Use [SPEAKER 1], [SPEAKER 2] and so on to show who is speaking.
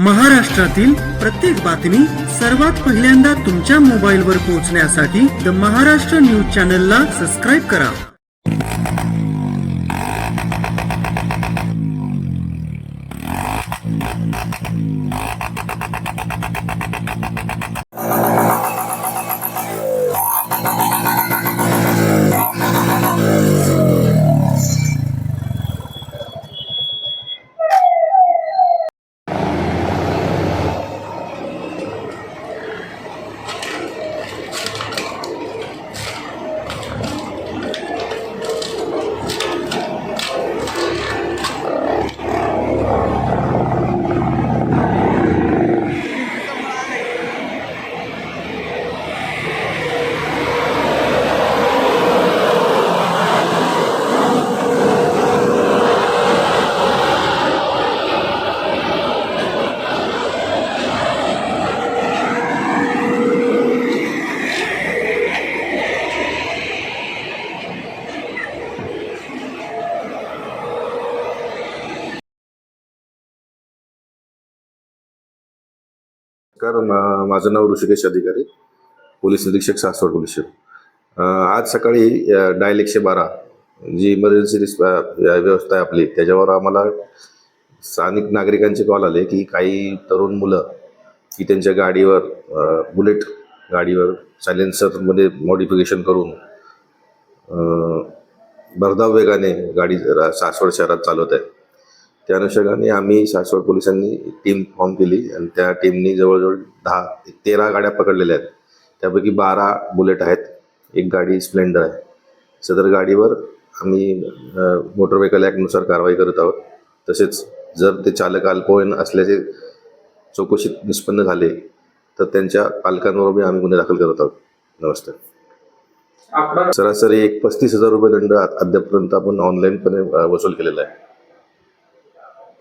[SPEAKER 1] महाराष्ट्रातील प्रत्येक बातमी सर्वात पहिल्यांदा तुमच्या मोबाईलवर पोहोचण्यासाठी द महाराष्ट्र न्यूज चॅनलला सबस्क्राईब करा.
[SPEAKER 2] नमस्कार. माझं नाव ऋषिकेश अधिकारी पोलीस निरीक्षक सासवड पोलीस आज सकाळी डायल एकशे बारा जी इमर्जन्सी रिस्प व्यवस्था आहे आपली त्याच्यावर आम्हाला स्थानिक नागरिकांचे कॉल आले की काही तरुण मुलं की त्यांच्या गाडीवर बुलेट गाडीवर सायलेन्सरमध्ये मॉडिफिकेशन करून भरधाव वेगाने गाडी सासवड शहरात चालवत आहे. त्या अनुषंगाने आम्ही सासवड पोलिसांनी टीम फॉर्म केली आणि त्या टीमनी जवळजवळ दहा तेरा गाड्या पकडलेल्या आहेत. त्यापैकी बारा बुलेट आहेत. एक गाडी स्प्लेंडर आहे. सदर गाडीवर आम्ही मोटर व्हेकल ॲक्टनुसार कारवाई करत आहोत. तसेच जर ते चालक अल्पवयीन असल्याचे चौकशीत निष्पन्न झाले तर त्यांच्या पालकांवर आम्ही गुन्हे दाखल करत आहोत. नमस्कार. सरासरी एक पस्तीस हजार रुपये दंड अद्यापर्यंत आपण ऑनलाईनपणे वसूल केलेला आहे.